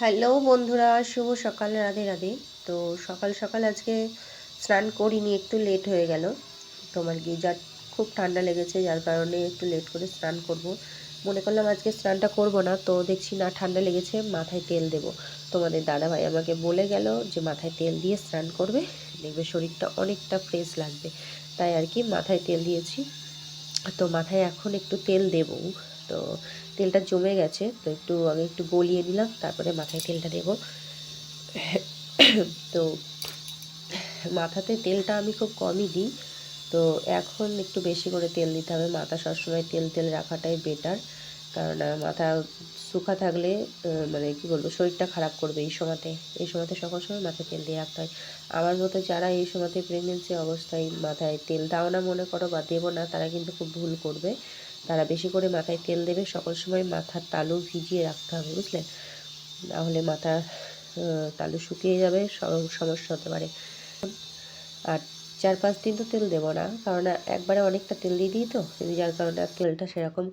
Hello বন্ধুরা, শুভ সকাল, রাধে রাধে। তো সকাল সকাল আজকে স্নান করিনি, একটু লেট হয়ে গেল। তোমার কি যার খুব ঠান্ডা লেগেছে, যার কারণে একটু লেট করে স্নান করব। মনে করলাম আজকে স্নানটা করব না, তো দেখছি না ঠান্ডা লেগেছে, মাথায় তেল দেব। তোমাদের দাদাভাই আমাকে বলে গেল যে মাথায় তেল দিয়ে স্নান করবে, দেখবে শরীরটা অনেকটা ফ্রেশ লাগবে। তাই আর কি, মাথায় তেল দিয়েছি। তো মাথায় এখন একটু তেল দেব। তো তেলটা জমে গেছে, তো একটু আমি একটু গলিয়ে দিলাম, তারপরে মাথায় তেলটা দেব। তো মাথাতে তেলটা আমি খুব কমই দিই, তো এখন একটু বেশি করে তেল দিতে হবে। মাথা সবসময় তেল তেল রাখাটাই বেটার কারণ মাথা শুকা থাকলে মানে কি বলব, শরীরটা খারাপ করবে এই সময়তে। এই সময়তে সকল সময় মাথায় তেল দিয়ে রাখতে হয়। আমার মতো যারা এই সময়তে প্রেগনেন্সি অবস্থায় মাথায় তেল দাও না মনে করো বা দেবো না, তারা কিন্তু খুব ভুল করবে। তারা বেশি করে মাথায় তেল দেবে, সকল সময় মাথার তালু ভিজিয়ে রাখতে হবে, বুঝলে? নাহলে মাথা তালু শুকিয়ে যাবে সমস্যা হতে পারে। আর চার পাঁচ দিন তো তেল দেবো না, কারণ একবারে অনেকটা তেল দিয়ে দিই তো, যার কারণে তেলটা সেরকম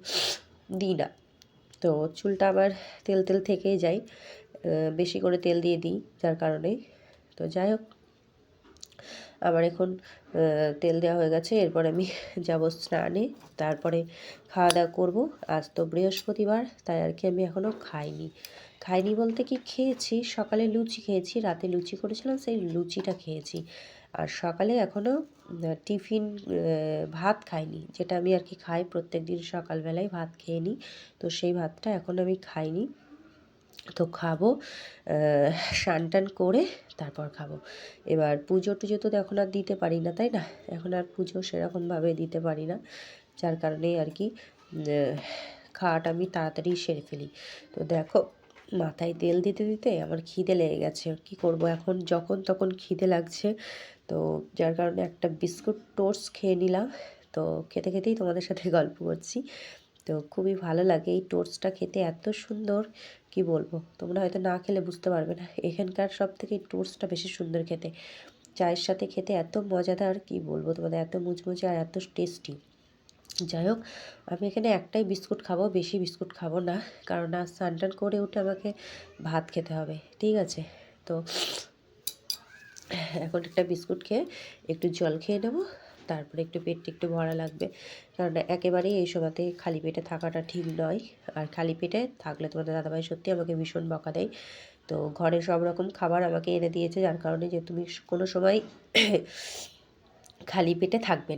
দিই না। তো চুলটা আবার তেল তেল থেকেই যায়। বেশি করে তেল দিয়ে দিই যার কারণে। তো যাই হোক আমার এখন তেল দেওয়া হয়ে গেছে। এরপর আমি যাব স্নানে। তারপরে খাওয়া দাওয়া করব। আজ তো বৃহস্পতিবার, তাই আর কি আমি এখনও খাইনি। খাইনি বলতে কি খেয়েছি? সকালে লুচি খেয়েছি, রাতে লুচি করেছিলাম, সেই লুচিটা খেয়েছি। আর সকালে এখনও টিফিন ভাত খাইনি, যেটা আমি আর কি খাই। প্রত্যেক দিন সকালবেলায় ভাত খেয়ে নিই তো সেই ভাতটা এখন আমি খাইনি। তো খাব স্নান টান করে তারপর খাব। এবার পুজো টুজো তো এখন আর দিতে পারি না, তাই না? এখন আর পুজো সেরকমভাবে দিতে পারি না, যার কারণে আর কি খাওয়াটা আমি তাড়াতাড়ি সেরে ফেলি। তো দেখো, মাথায় তেল দিতে দিতে আমার খিদে লেগে গেছে, কি করব এখন? যখন তখন খিদে লাগছে, তো যার কারণে একটা বিস্কুট টোস্ট খেয়ে নিলাম। তো খেতে খেতেই তোমাদের সাথে গল্প করছি। তো খুবই ভালো লাগে এই টোস্টটা খেতে এত সুন্দর, কি বলব? তোমরা হয়তো না খেলে বুঝতে পারবে না। এখানকার সব থেকে এই টোস্টটা বেশি সুন্দর খেতে। চায়ের সাথে খেতে এত মজাদার, কি বলব তোমাদের, এত মুচমুচে আর এত টেস্টি যাই হোক, আমি এখানে একটাই বিস্কুট খাব, বেশি বিস্কুট খাব না, কারণ আজ স্নান করে উঠে আমাকে ভাত খেতে হবে, ঠিক আছে? তো এখন একটা বিস্কুট খেয়ে একটু জল খেয়ে নেব তারপরে একটু পেটটা একটু ভরা লাগবে। কারণ একেবারেই এই সময়তে খালি পেটে থাকাটা ঠিক নয়। আর খালি পেটে থাকলে তোমাদের দাদাভাই সত্যি আমাকে ভীষণ বকা দেয়। তো ঘরে সব রকম খাবার আমাকে এনে দিয়েছে, যার কারণে যে তুমি কোনো সময় খালি পেটে থাকবে